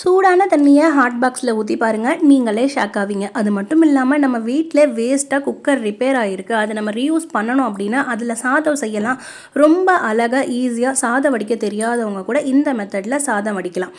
சூடான தண்ணியை ஹாட் பாக்ஸில் ஊற்றி பாருங்கள் நீங்களே ஷாக் ஆவீங்க. அது மட்டும் இல்லாமல் நம்ம வீட்டில் வேஸ்ட்டாக குக்கர் ரிப்பேர் ஆகிருக்கு அதை நம்ம ரீயூஸ் பண்ணணும் அப்படின்னா அதில் சாதம் செய்யலாம். ரொம்ப அழகாக ஈஸியாக சாதம் வடிக்க தெரியாதவங்க கூட இந்த மெத்தடில் சாதம் வடிக்கலாம்.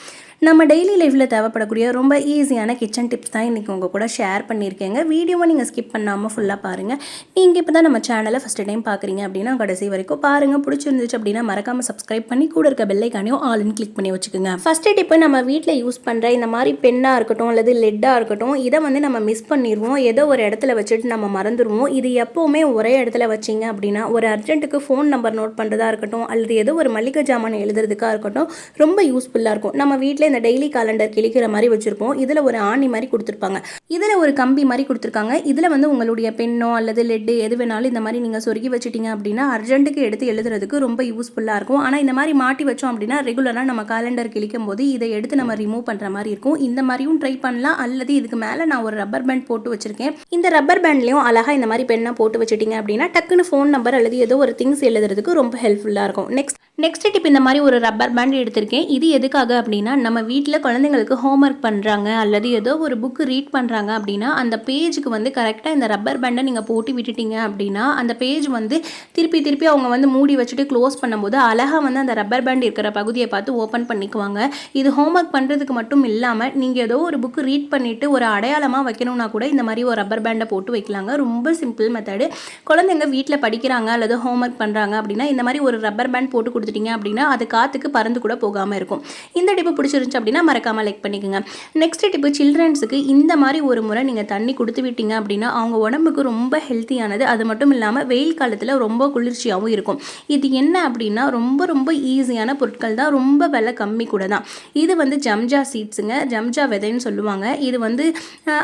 நம்ம டெய்லி லைஃப்பில் தேவைப்படக்கூடிய ரொம்ப ஈஸியான கிச்சன் டிப்ஸ் தான் இன்றைக்கி உங்கள் கூட ஷேர் பண்ணியிருக்கேங்க. வீடியோவை நீங்கள் ஸ்கிப் பண்ணாமல் ஃபுல்லாக பாருங்கள் நீங்கள் இப்போ தான் நம்ம சேனலை ஃபஸ்ட்டு டைம் பார்க்குறீங்க அப்படின்னா கடைசி வரைக்கும் பாருங்கள் பிடிச்சிருந்துச்சு அப்படின்னா மறக்காமல் சப்ஸ்கிரைப் பண்ணி கூட இருக்க பெல்லைக்கானையும் ஆல்னு கிளிக் பண்ணி வச்சுக்கோங்க. ஃபஸ்ட்டு டிப்பு நம்ம வீட்டில் யூஸ் யூஸ் பண்ணுற இந்த மாதிரி பென்னாக இருக்கட்டும் அல்லது லெட்டாக இருக்கட்டும் இதை வந்து நம்ம மிஸ் பண்ணிடுவோம் ஏதோ ஒரு இடத்துல வச்சுட்டு நம்ம மறந்துடுவோம் இது எப்போவுமே ஒரே இடத்துல வச்சிங்க அப்படின்னா ஒரு அர்ஜென்ட்டுக்கு ஃபோன் நம்பர் நோட் பண்ணுறதா இருக்கட்டும் அல்லது ஏதோ ஒரு மளிகை ஜாமான் எழுதுறதுக்காக இருக்கட்டும் ரொம்ப யூஸ்ஃபுல்லாக இருக்கும். நம்ம வீட்டில் இந்த டெய்லி காலண்டர் கிழிக்கிற மாதிரி வச்சுருப்போம். இதில் ஒரு ஆணி மாதிரி கொடுத்துருப்பாங்க. இதில் ஒரு கம்பி மாதிரி கொடுத்துருக்காங்க. இதில் வந்து உங்களுடைய பெண்ணோ அல்லது லெட்டு எது வேணாலும் இந்த மாதிரி நீங்கள் சொருகி வச்சுட்டீங்க அப்படின்னா அர்ஜென்ட்டுக்கு எடுத்து எழுதுறதுக்கு ரொம்ப யூஸ்ஃபுல்லாக இருக்கும். ஆனால் இந்த மாதிரி மாட்டி வச்சோம் அப்படின்னா ரெகுலராக நம்ம காலண்டர் கிழிக்கும் போது இதை எடுத்து நம்ம ரிமூவ் பண்ணுற மாதிரி இருக்கும். இந்த மாதிரியும் ட்ரை பண்ணலாம். அல்லது இதுக்கு மேலே நான் ஒரு ரப்பர் பேண்ட் போட்டு வச்சுருக்கேன். இந்த ரப்பர் பேண்ட்லேயும் அழகாக இந்த மாதிரி பெண்ணாக போட்டு வச்சுட்டிங்க அப்படின்னா டக்குன்னு ஃபோன் நம்பர் அல்லது ஏதோ ஒரு திங்ஸ் எழுதுறதுக்கு ரொம்ப ஹெல்ப்ஃபுல்லாக இருக்கும். நெக்ஸ்ட் நெக்ஸ்ட் டிப் இந்த மாதிரி ஒரு ரப்பர் பேண்ட் எடுத்திருக்கேன். இது எதுக்காக அப்படின்னா நம்ம வீட்டில் குழந்தைங்களுக்கு ஹோம்ஒர்க் பண்ணுறாங்க அல்லது ஏதோ ஒரு புக்கு ரீட் பண்ணுறாங்க அப்படின்னா அந்த பேஜுக்கு வந்து கரெக்டாக இந்த ரப்பர் பேண்டை நீங்கள் போட்டு விட்டுட்டீங்க அப்படின்னா அந்த பேஜ் வந்து திருப்பி திருப்பி அவங்க வந்து மூடி வச்சுட்டு க்ளோஸ் பண்ணும்போது அழகாக வந்து அந்த ரப்பர் பேண்ட் இருக்கிற பகுதியை பார்த்து ஓப்பன் பண்ணிக்குவாங்க. இது ஹோம்ஒர்க் பண்ணுறதுக்கு மட்டும் இல்லாமல் நீங்கள் ஏதோ ஒரு புக்கு ரீட் பண்ணிவிட்டு ஒரு அடையாளமாக வைக்கணும்னா கூட இந்த மாதிரி ஒரு ரப்பர் பேண்டை போட்டு வைக்கலாங்க. ரொம்ப சிம்பிள் மெத்தடு குழந்தைங்க வீட்டில் படிக்கிறாங்க அல்லது ஹோம்ஒர்க் பண்ணுறாங்க அப்படின்னா இந்த மாதிரி ஒரு ரப்பர் பேண்ட் போட்டு கொடுத்துட்டீங்க அப்படின்னா அது காற்றுக்கு பறந்து கூட போகாமல் இருக்கும். இந்த டிப்பு பிடிச்சிருந்துச்சு அப்படின்னா மறக்காமல் லைக் பண்ணிக்கோங்க. நெக்ஸ்ட் டிப்பு சில்ட்ரன்ஸுக்கு இந்த மாதிரி ஒரு முறை நீங்கள் தண்ணி கொடுத்து விட்டீங்க அப்படின்னா அவங்க உடம்புக்கு ரொம்ப ஹெல்த்தியானது அது மட்டும் இல்லாமல் வெயில் காலத்தில் ரொம்ப குளிர்ச்சியாகவும் இருக்கும். இது என்ன அப்படின்னா ரொம்ப ரொம்ப ஈஸியான பொருட்கள் தான். ரொம்ப விலை கம்மி கூட தான். இது வந்து ஜம் ஜம்ஜா சீட்ஸுங்க ஜம்ஜா விதைன்னு சொல்லுவாங்க. இது வந்து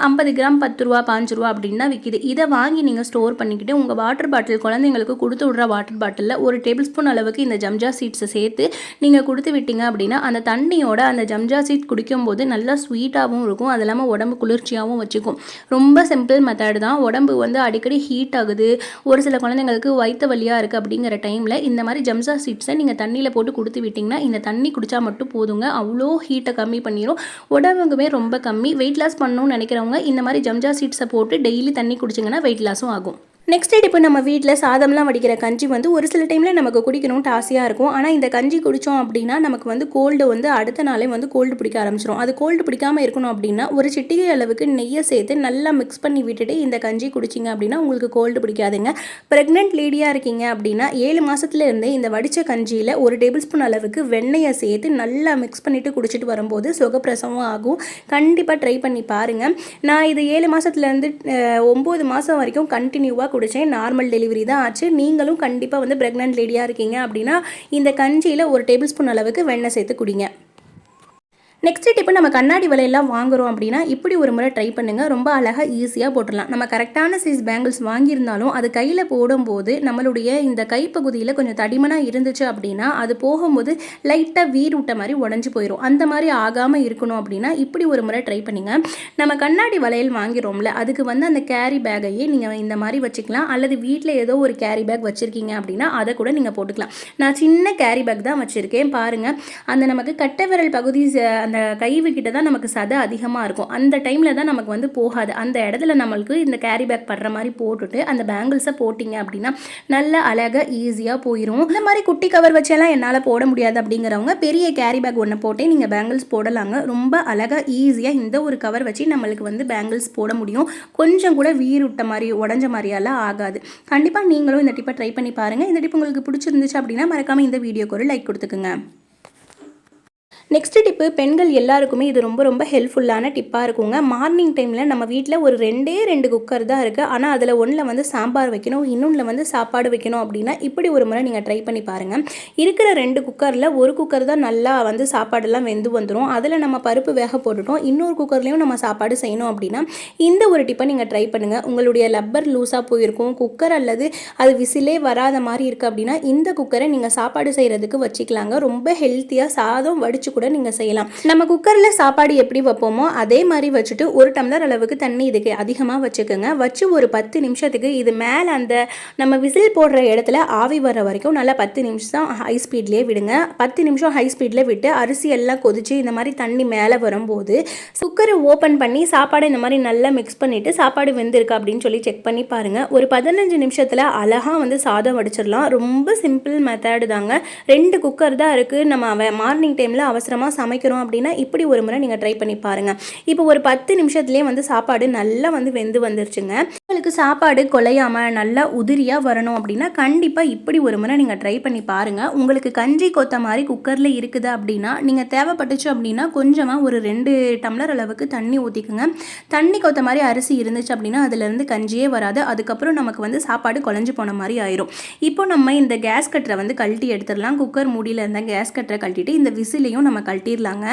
ஐம்பது கிராம் பத்து ரூபா பாஞ்சு ரூபா அப்படின்னு தான் விற்கிது இதை வாங்கி நீங்கள் ஸ்டோர் பண்ணிக்கிட்டு உங்கள் வாட்டர் பாட்டில் குழந்தைங்களுக்கு கொடுத்து விட்ற வாட்டர் பாட்டிலில் ஒரு டேபிள் ஸ்பூன் அளவுக்கு இந்த ஜம்ஜா சீட்ஸை சேர்த்து நீங்கள் கொடுத்து விட்டீங்க அப்படின்னா அந்த தண்ணியோட அந்த ஜம்ஜா சீட் குடிக்கும்போது நல்லா ஸ்வீட்டாகவும் இருக்கும். அது இல்லாமல் உடம்பு குளிர்ச்சியாகவும் வச்சுக்கும். ரொம்ப சிம்பிள் மெத்தட் தான். உடம்பு வந்து அடிக்கடி ஹீட் ஆகுது. ஒரு சில குழந்தைங்களுக்கு வயிற்று வலியாக இருக்குது அப்படிங்கிற டைமில் இந்த மாதிரி ஜம்ஜா சீட்ஸை நீங்கள் தண்ணியில் போட்டு கொடுத்து விட்டிங்கன்னா இந்த தண்ணி குடித்தா மட்டும் போதுங்க. அவ்வளோ ஹீட்டை கம்மி பண்ணிடும் உடம்புக்குமே ரொம்ப கம்மி. வெயிட் லாஸ் பண்ணணும்னு நினைக்கிறவங்க இந்த மாதிரி ஜம்ஜா சீட்ஸை போட்டு டெய்லி தண்ணி குடிச்சிங்கன்னா வெயிட் லாஸும் ஆகும். நெக்ஸ்ட் இப்போ நம்ம வீட்டில் சாதம்லாம் வடிக்கிற கஞ்சி வந்து ஒரு சில டைமில் நமக்கு குடிக்கணும்ட்டு ஆசையாக இருக்கும். ஆனால் இந்த கஞ்சி குடித்தோம் அப்படின்னா நமக்கு வந்து கோல்டு வந்து அடுத்த நாளே வந்து கோல்டு பிடிக்க ஆரம்பிச்சிடும் அது கோல்டு பிடிக்காமல் இருக்கணும் அப்படின்னா ஒரு சிட்டிகை அளவுக்கு நெய்யை சேர்த்து நல்லா மிக்ஸ் பண்ணி விட்டுட்டு இந்த கஞ்சி குடிச்சிங்க அப்படின்னா உங்களுக்கு கோல்டு பிடிக்காதுங்க. ப்ரெக்னென்ட் லேடியாக இருக்கீங்க அப்படின்னா ஏழு மாதத்துலேருந்தே இந்த வடித்த கஞ்சியில் ஒரு டேபிள் ஸ்பூன் அளவுக்கு வெண்ணெயை சேர்த்து நல்லா மிக்ஸ் பண்ணிவிட்டு குடிச்சிட்டு வரும்போது சுகப்பிரசவம் ஆகும். கண்டிப்பாக ட்ரை பண்ணி பாருங்கள் நான் இது ஏழு மாதத்துலேருந்து ஒம்பது மாதம் வரைக்கும் கண்டினியூவாக குடித்தேன் நார்மல் டெலிவரி தான் ஆச்சு. நீங்களும் கண்டிப்பாக வந்து ப்ரெக்னென்ட் லேடியாக இருக்கீங்க அப்படின்னா இந்த கஞ்சியில் ஒரு டேபிள் ஸ்பூன் அளவுக்கு வெண்ணெய் சேர்த்து குடிங்க. நெக்ஸ்ட் டிப்பு நம்ம கண்ணாடி வலையெல்லாம் வாங்குறோம் அப்படின்னா இப்படி ஒரு முறை ட்ரை பண்ணுங்கள் ரொம்ப அழகாக ஈஸியாக போட்டுடலாம். நம்ம கரெக்டான சைஸ் பேங்கிள்ஸ் வாங்கியிருந்தாலும் அது கையில் போடும்போது நம்மளுடைய இந்த கைப்பகுதியில் கொஞ்சம் தடிமனாக இருந்துச்சு அப்படின்னா அது போகும்போது லைட்டாக வீர் விட்ட மாதிரி உடஞ்சி போயிடும் அந்த மாதிரி ஆகாமல் இருக்கணும் அப்படின்னா இப்படி ஒரு முறை ட்ரை பண்ணுங்கள் நம்ம கண்ணாடி வளையல் வாங்கிறோம்ல அதுக்கு வந்து அந்த கேரி பேக்கையே நீங்கள் இந்த மாதிரி வச்சுக்கலாம். அல்லது வீட்டில் ஏதோ ஒரு கேரி பேக் வச்சுருக்கீங்க அப்படின்னா அதை கூட நீங்கள் போட்டுக்கலாம். நான் சின்ன கேரி பேக் தான் வச்சுருக்கேன். பாருங்கள் அந்த நமக்கு கட்டை விரல் பகுதி அந்த கைவுக்கிட்ட தான் நமக்கு சதை அதிகமாக இருக்கும். அந்த டைமில் தான் நமக்கு வந்து போகாது. அந்த இடத்துல நம்மளுக்கு இந்த கேரி பேக் படுற மாதிரி போட்டுட்டு அந்த பேங்கிள்ஸை போட்டிங்க அப்படின்னா நல்ல அழகாக ஈஸியாக போயிடும் இந்த மாதிரி குட்டி கவர் வச்செல்லாம் என்னால் போட முடியாது அப்படிங்கிறவங்க பெரிய கேரி பேக் ஒன்று போட்டே நீங்கள் பேங்கிள்ஸ் போடலாங்க. ரொம்ப அழகாக ஈஸியாக இந்த ஒரு கவர் வச்சு நம்மளுக்கு வந்து பேங்கிள்ஸ் போட முடியும். கொஞ்சம் கூட வீருட்ட மாதிரி உடஞ்ச மாதிரியெல்லாம் ஆகாது. கண்டிப்பாக நீங்களும் இந்த டிப்பை ட்ரை பண்ணி பாருங்கள் இந்த டிப் உங்களுக்கு பிடிச்சிருந்துச்சு அப்படின்னா மறக்காமல் இந்த வீடியோக்கு ஒரு லைக் கொடுத்துக்குங்க. நெக்ஸ்ட் டிப்பு பெண்கள் எல்லாருக்குமே இது ரொம்ப ரொம்ப ஹெல்ப்ஃபுல்லான டிப்பாக இருக்குங்க. மார்னிங் டைமில் நம்ம வீட்டில் ஒரு ரெண்டே ரெண்டு குக்கர் தான் இருக்குது ஆனால் அதில் ஒன்றில் வந்து சாம்பார் வைக்கணும் இன்னொன்றில் வந்து சாப்பாடு வைக்கணும் அப்படின்னா இப்படி ஒரு முறை நீங்கள் ட்ரை பண்ணி பாருங்கள் இருக்கிற ரெண்டு குக்கரில் ஒரு குக்கர் தான் நல்லா வந்து சாப்பாடெல்லாம் வெந்து வந்துடும் அதில் நம்ம பருப்பு வேக போட்டுட்டோம். இன்னொரு குக்கர்லேயும் நம்ம சாப்பாடு செய்யணும் அப்படின்னா இந்த ஒரு டிப்பை நீங்கள் ட்ரை பண்ணுங்கள் உங்களுடைய லப்பர் லூஸாக போயிருக்கும். குக்கர் அல்லது அது விசிலே வராத மாதிரி இருக்குது அப்படின்னா இந்த குக்கரை நீங்கள் சாப்பாடு செய்கிறதுக்கு வச்சுக்கலாங்க. ரொம்ப ஹெல்த்தியாக சாதம் வடிச்சு கூட நீங்கள் செய்யலாம். நம்ம குக்கரில் சாப்பாடு எப்படி வைப்போமோ அதே மாதிரி வச்சுட்டு ஒரு டம்ளர் அளவுக்கு தண்ணி இதுக்கு அதிகமாக வச்சுக்கோங்க. வச்சு ஒரு பத்து நிமிஷத்துக்கு இது மேலே அந்த நம்ம விசில் போடுற இடத்துல ஆவி வர வரைக்கும் நல்லா பத்து நிமிஷம் ஹை ஸ்பீட்லேயே விடுங்க. பத்து நிமிஷம் ஹை ஸ்பீடில் விட்டு அரிசி எல்லாம் கொதிச்சு இந்த மாதிரி தண்ணி மேலே வரும்போது குக்கரை ஓப்பன் பண்ணி சாப்பாடை இந்த மாதிரி நல்லா மிக்ஸ் பண்ணிவிட்டு சாப்பாடு வெந்திருக்கு அப்படின்னு சொல்லி செக் பண்ணி பாருங்கள் ஒரு பதினஞ்சு நிமிஷத்தில் அழகாக வந்து சாதம் வடிச்சிடலாம். ரொம்ப சிம்பிள் மெத்தடு தாங்க. ரெண்டு குக்கர் தான் இருக்குது நம்ம மார்னிங் டைமில் அவசரமாக சமைக்கிறோம் அப்படின்னா இப்படி ஒரு முறை நீங்கள் ட்ரை பண்ணி பாருங்கள் இப்போ ஒரு பத்து நிமிஷத்துலேயே வந்து சாப்பாடு நல்லா வந்து வெந்து வந்துருச்சுங்க. உங்களுக்கு சாப்பாடு குலையாமல் நல்லா உதிரியாக வரணும் அப்படின்னா கண்டிப்பாக இப்படி ஒரு முறை நீங்கள் ட்ரை பண்ணி பாருங்கள் உங்களுக்கு கஞ்சி கொத்த மாதிரி குக்கரில் இருக்குது அப்படின்னா நீங்கள் தேவைப்பட்டுச்சு அப்படின்னா கொஞ்சமாக ஒரு ரெண்டு டம்ளர் அளவுக்கு தண்ணி ஊற்றிக்குங்க தண்ணி கொத்த மாதிரி அரிசி இருந்துச்சு அப்படின்னா அதுலேருந்து கஞ்சியே வராது. அதுக்கப்புறம் நமக்கு வந்து சாப்பாடு குழஞ்சி போன மாதிரி ஆயிரும். இப்போ நம்ம இந்த கேஸ் கட்டரை வந்து கழட்டி எடுத்துடலாம். குக்கர் மூடியில் இருந்த கேஸ் கட்டரை கழட்டிட்டு இந்த விசிலையும் நம்ம நம்ம கழட்டிடலாங்க.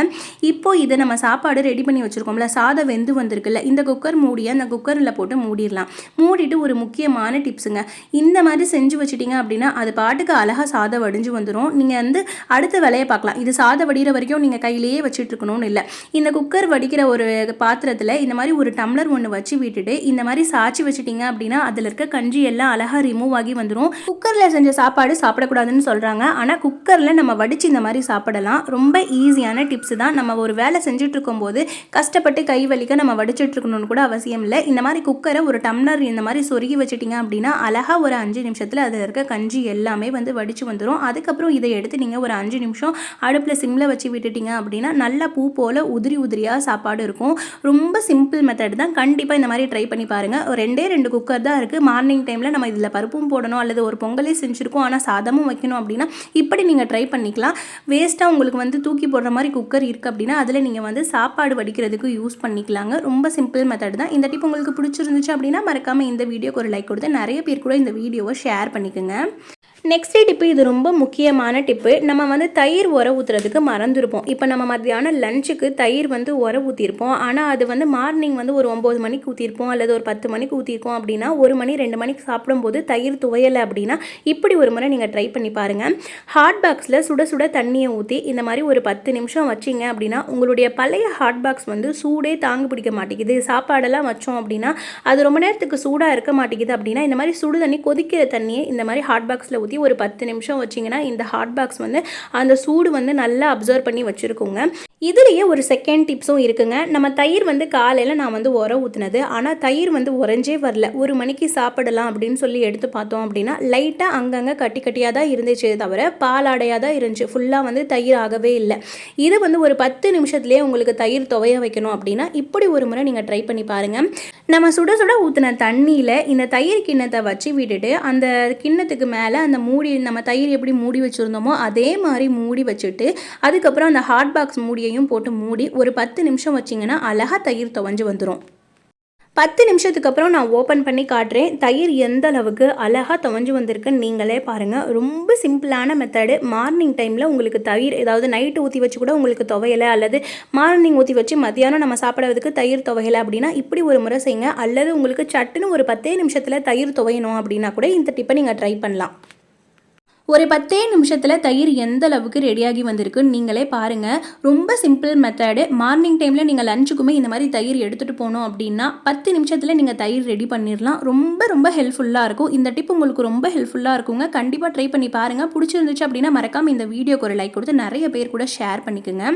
இப்போ இதை நம்ம சாப்பாடு ரெடி பண்ணி வச்சுருக்கோம்ல சாதம் வெந்து வந்திருக்குல்ல இந்த குக்கர் மூடியை அந்த குக்கரில் போட்டு மூடிடலாம். மூடிட்டு ஒரு முக்கியமான டிப்ஸுங்க இந்த மாதிரி செஞ்சு வச்சிட்டிங்க அப்படின்னா அது பாட்டுக்கு அழகாக சாதம் வடிஞ்சு வந்துடும் நீங்கள் வந்து அடுத்த வேலையை பார்க்கலாம். இது சாதம் வடிகிற வரைக்கும் நீங்கள் கையிலேயே வச்சுட்ருக்கணும்னு இல்லை. இந்த குக்கர் வடிக்கிற ஒரு பாத்திரத்தில் இந்த மாதிரி ஒரு டம்ளர் ஒன்று வச்சு விட்டுட்டு இந்த மாதிரி சாய்ச்சி வச்சிட்டிங்க அப்படின்னா அதில் இருக்க கஞ்சி எல்லாம் அழகாக ரிமூவ் ஆகி வந்துடும் குக்கரில் செஞ்ச சாப்பாடு சாப்பிடக்கூடாதுன்னு சொல்கிறாங்க ஆனால் குக்கரில் நம்ம வடித்து இந்த மாதிரி சாப்பிடலாம். ரொம்ப ஈஸியான டிப்ஸ் தான். நம்ம ஒரு வேலை செஞ்சுட்டு இருக்கும்போது கஷ்டப்பட்டு கை வலிக்க நம்ம வடிச்சிட்டு இருக்கணும்னு கூட அவசியம் இல்லை. இந்த மாதிரி குக்கரை ஒரு டம்ளர் இந்த மாதிரி சொருகி வச்சிட்டிங்க அப்படின்னா அழகாக ஒரு அஞ்சு நிமிஷத்தில் அதில் இருக்க கஞ்சி எல்லாமே வந்து வடித்து வந்துடும் அதுக்கப்புறம் இதை எடுத்து நீங்கள் ஒரு அஞ்சு நிமிஷம் அடுப்பில் சிம்மில் வச்சு விட்டுட்டிங்க அப்படின்னா நல்லா பூ போல் உதிரி உதிரியாக சாப்பாடு இருக்கும். ரொம்ப சிம்பிள் மெத்தட் தான். கண்டிப்பாக இந்த மாதிரி ட்ரை பண்ணி பாருங்கள் ஒரு ரெண்டே ரெண்டு குக்கர் தான் இருக்குது மார்னிங் டைமில் நம்ம இதில் பருப்பும் போடணும் அல்லது ஒரு பொங்கலே செஞ்சுருக்கோம் ஆனால் சாதமும் வைக்கணும் அப்படின்னா இப்படி நீங்கள் ட்ரை பண்ணிக்கலாம். வேஸ்ட்டாக உங்களுக்கு வந்து தூக்கி போடுற மாதிரி குக்கர் இருக்குது அப்படின்னா அதில் நீங்கள் வந்து சாப்பாடு வடிக்கிறதுக்கு யூஸ் பண்ணிக்கலாங்க. ரொம்ப சிம்பிள் மெத்தட் தான். இந்த டிப் உங்களுக்கு பிடிச்சிருந்துச்சு அப்படின்னா மறக்காமல் இந்த வீடியோக்கு ஒரு லைக் கொடுத்து நிறைய பேர் கூட இந்த வீடியோவை ஷேர் பண்ணிக்கோங்க. நெக்ஸ்ட் டிப்பு இது ரொம்ப முக்கியமான டிப்பு. நம்ம வந்து தயிர் உர ஊற்றுறதுக்கு மறந்துருப்போம். இப்போ நம்ம மத்தியானம் லஞ்சுக்கு தயிர் வந்து உர ஊற்றிருப்போம் ஆனால் அது வந்து மார்னிங் வந்து ஒரு ஒம்பது மணிக்கு ஊற்றிருப்போம் அல்லது ஒரு பத்து மணிக்கு ஊற்றிருக்கோம் அப்படின்னா ஒரு மணி ரெண்டு மணிக்கு சாப்பிடும்போது தயிர் துவையலை அப்படின்னா இப்படி ஒரு முறை நீங்கள் ட்ரை பண்ணி பாருங்கள் ஹாட் பாக்ஸில் சுட சுட தண்ணியை ஊற்றி இந்த மாதிரி ஒரு பத்து நிமிஷம் வச்சிங்க அப்படின்னா உங்களுடைய பழைய ஹாட் பாக்ஸ் வந்து சூடே தாங்கு பிடிக்க மாட்டேங்குது. சாப்பாடெல்லாம் வச்சோம் அப்படின்னா அது ரொம்ப நேரத்துக்கு சூடாக இருக்க மாட்டேங்குது அப்படின்னா இந்த மாதிரி சுடு தண்ணி கொதிக்கிற தண்ணியை இந்த மாதிரி ஹாட் பாக்ஸில் ஊற்றி ஊற்றி ஒரு பத்து நிமிஷம் வச்சிங்கன்னா இந்த ஹாட் பாக்ஸ் வந்து அந்த சூடு வந்து நல்லா அப்சர்வ் பண்ணி வச்சுருக்கோங்க. இதுலேயே ஒரு செகண்ட் டிப்ஸும் இருக்குங்க. நம்ம தயிர் வந்து காலையில் நான் வந்து உரம் ஊற்றுனது ஆனால் தயிர் வந்து உறைஞ்சே வரல. ஒரு மணிக்கு சாப்பிடலாம் அப்படின்னு சொல்லி எடுத்து பார்த்தோம் அப்படின்னா லைட்டாக அங்கங்கே கட்டி கட்டியாக தான் இருந்துச்சே தவிர பாலாடையாக தான் இருந்துச்சு. ஃபுல்லாக வந்து தயிர் ஆகவே இல்லை. இது வந்து ஒரு பத்து நிமிஷத்துலேயே உங்களுக்கு தயிர் துவைய வைக்கணும் அப்படின்னா இப்படி ஒரு முறை நீங்கள் ட்ரை பண்ணி பாருங்கள் நம்ம சுட சுட ஊற்றின தண்ணியில் இந்த தயிர் கிண்ணத்தை வச்சு விட்டுட்டு அந்த கிண்ணத்துக்கு மேலே அந்த மூடி நம்ம தயிர் எப்படி மூடி வச்சுருந்தோமோ அதே மாதிரி மூடி வச்சுட்டு அதுக்கப்புறம் அந்த ஹாட் பாக்ஸ் மூடியை மூடியையும் போட்டு மூடி ஒரு பத்து நிமிஷம் வச்சிங்கன்னா அழகாக தயிர் துவஞ்சு வந்துடும் பத்து நிமிஷத்துக்கு அப்புறம் நான் ஓப்பன் பண்ணி காட்டுறேன். தயிர் எந்த அளவுக்கு அழகாக துவஞ்சு வந்திருக்குன்னு நீங்களே பாருங்கள் ரொம்ப சிம்பிளான மெத்தடு மார்னிங் டைமில் உங்களுக்கு தயிர் ஏதாவது நைட்டு ஊற்றி வச்சு கூட உங்களுக்கு துவையலை அல்லது மார்னிங் ஊற்றி வச்சு மத்தியானம் நம்ம சாப்பிட்றதுக்கு தயிர் துவையலை அப்படின்னா இப்படி ஒரு முறை செய்யுங்க. அல்லது உங்களுக்கு சட்டுன்னு ஒரு பத்தே நிமிஷத்தில் தயிர் துவையணும் அப்படின்னா கூட இந்த டிப்பை நீங்கள் ட்ரை பண்ணலாம். ஒரு பத்தே நிமிஷத்தில் தயிர் எந்த அளவுக்கு ரெடியாகி வந்திருக்குன்னு நீங்களே பாருங்கள் ரொம்ப சிம்பிள் மெத்தடு மார்னிங் டைமில் நீங்கள் லஞ்சுக்குமே இந்த மாதிரி தயிர் எடுத்துகிட்டு போனோம் அப்படின்னா பத்து நிமிஷத்தில் நீங்கள் தயிர் ரெடி பண்ணிடலாம் ரொம்ப ரொம்ப ஹெல்ப்ஃபுல்லாக இருக்கும். இந்த டிப் உங்களுக்கு ரொம்ப ஹெல்ப்ஃபுல்லாக இருக்குங்க. கண்டிப்பாக ட்ரை பண்ணி பாருங்கள் பிடிச்சிருந்துச்சு அப்படின்னா மறக்காமல் இந்த வீடியோக்கு ஒரு லைக் கொடுத்து நிறைய பேர் கூட ஷேர் பண்ணிக்கோங்க.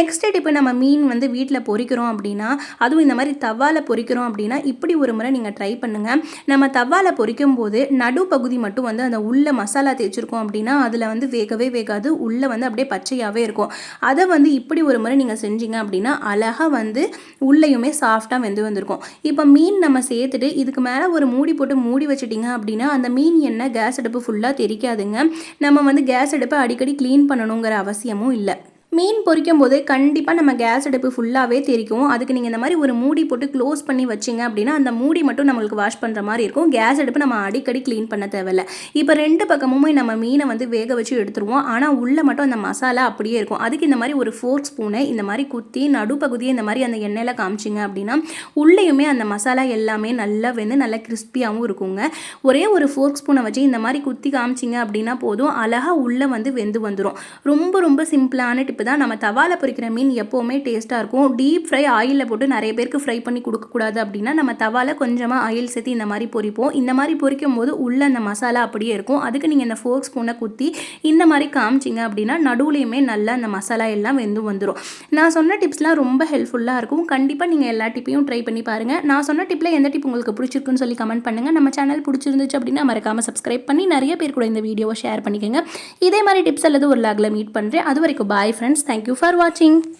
நெக்ஸ்ட் டிப்பு நம்ம மீன் வந்து வீட்டில் பொறிக்கிறோம் அப்படின்னா அதுவும் இந்த மாதிரி தவாலை பொறிக்கிறோம் அப்படின்னா இப்படி ஒரு முறை நீங்கள் ட்ரை பண்ணுங்கள் நம்ம தவாலை பொறிக்கும் போது நடுப்பகுதி மட்டும் வந்து அந்த உள்ள மசாலா தேய்ச்சிருக்கோம் வச்சுருக்கோம் அப்படின்னா அதில் வந்து வேகவே வேகாது. உள்ளே வந்து அப்படியே பச்சையாகவே இருக்கும். அதை வந்து இப்படி ஒரு முறை நீங்கள் செஞ்சீங்க அப்படின்னா அழகாக வந்து உள்ளேயுமே சாஃப்டாக வெந்து வந்திருக்கும். இப்போ மீன் நம்ம சேர்த்துட்டு இதுக்கு மேலே ஒரு மூடி போட்டு மூடி வச்சுட்டிங்க அப்படின்னா அந்த மீன் எண்ணெய் கேஸ் அடுப்பு ஃபுல்லாக தெரிக்காதுங்க. நம்ம வந்து கேஸ் அடுப்பை அடிக்கடி க்ளீன் பண்ணணுங்கிற அவசியமும் இல்லை. மீன் பொரிக்கும் போது கண்டிப்பாக நம்ம கேஸ் அடுப்பு ஃபுல்லாகவே தெரிக்கும் அதுக்கு நீங்கள் இந்த மாதிரி ஒரு மூடி போட்டு க்ளோஸ் பண்ணி வச்சிங்க அப்படின்னா அந்த மூடி மட்டும் நம்மளுக்கு வாஷ் பண்ணுற மாதிரி இருக்கும். கேஸ் அடுப்பு நம்ம அடிக்கடி க்ளீன் பண்ண தேவையில்ல. இப்போ ரெண்டு பக்கமுமே நம்ம மீனை வந்து வேக வச்சு எடுத்துருவோம். ஆனால் உள்ளே மட்டும் அந்த மசாலா அப்படியே இருக்கும். அதுக்கு இந்த மாதிரி ஒரு ஃபோர்க் ஸ்பூனை இந்த மாதிரி குத்தி நடுப்பகுதியை இந்த மாதிரி அந்த எண்ணெயில் காமிச்சிங்க அப்படின்னா உள்ளேயுமே அந்த மசாலா எல்லாமே நல்லா வெந்து நல்லா கிறிஸ்பியாகவும் இருக்குங்க. ஒரே ஒரு ஃபோர்க் ஸ்பூனை வச்சு இந்த மாதிரி குத்தி காமிச்சிங்க அப்படின்னா போதும். அழகாக உள்ளே வந்து வெந்து வந்துடும் ரொம்ப ரொம்ப சிம்பிளான டிப் டிப்பு தான் நம்ம தவால பொரிக்கிற மீன் எப்போவுமே டேஸ்ட்டாக இருக்கும். டீப் ஃப்ரை ஆயிலில் போட்டு நிறைய பேருக்கு ஃப்ரை பண்ணி கொடுக்கக்கூடாது அப்படின்னா நம்ம தவால கொஞ்சமாக ஆயில் சேர்த்து இந்த மாதிரி பொரிப்போம் இந்த மாதிரி பொரிக்கும் போது உள்ள அந்த மசாலா அப்படியே இருக்கும். அதுக்கு நீங்கள் இந்த ஃபோர்க் ஸ்பூனை குத்தி இந்த மாதிரி காமிச்சிங்க அப்படின்னா நடுவுலையுமே நல்லா அந்த மசாலா எல்லாம் வெந்து வந்துடும் நான் சொன்ன டிப்ஸ்லாம் ரொம்ப ஹெல்ப்ஃபுல்லாக இருக்கும். கண்டிப்பாக நீங்கள் எல்லா டிப்பையும் ட்ரை பண்ணி பாருங்கள் நான் சொன்ன டிப்பில் எந்த டிப் உங்களுக்கு பிடிச்சிருக்குன்னு சொல்லி கமெண்ட் பண்ணுங்கள் நம்ம சேனல் பிடிச்சிருந்துச்சு அப்படின்னா மறக்காமல் சப்ஸ்கிரைப் பண்ணி நிறைய பேர் கூட இந்த வீடியோவை ஷேர் பண்ணிக்கோங்க. இதே மாதிரி டிப்ஸ் அல்லது ஒரு லாகில் மீட் பண்ணுறேன் அது வரைக்கும் bye friend friends. Thank you for watching.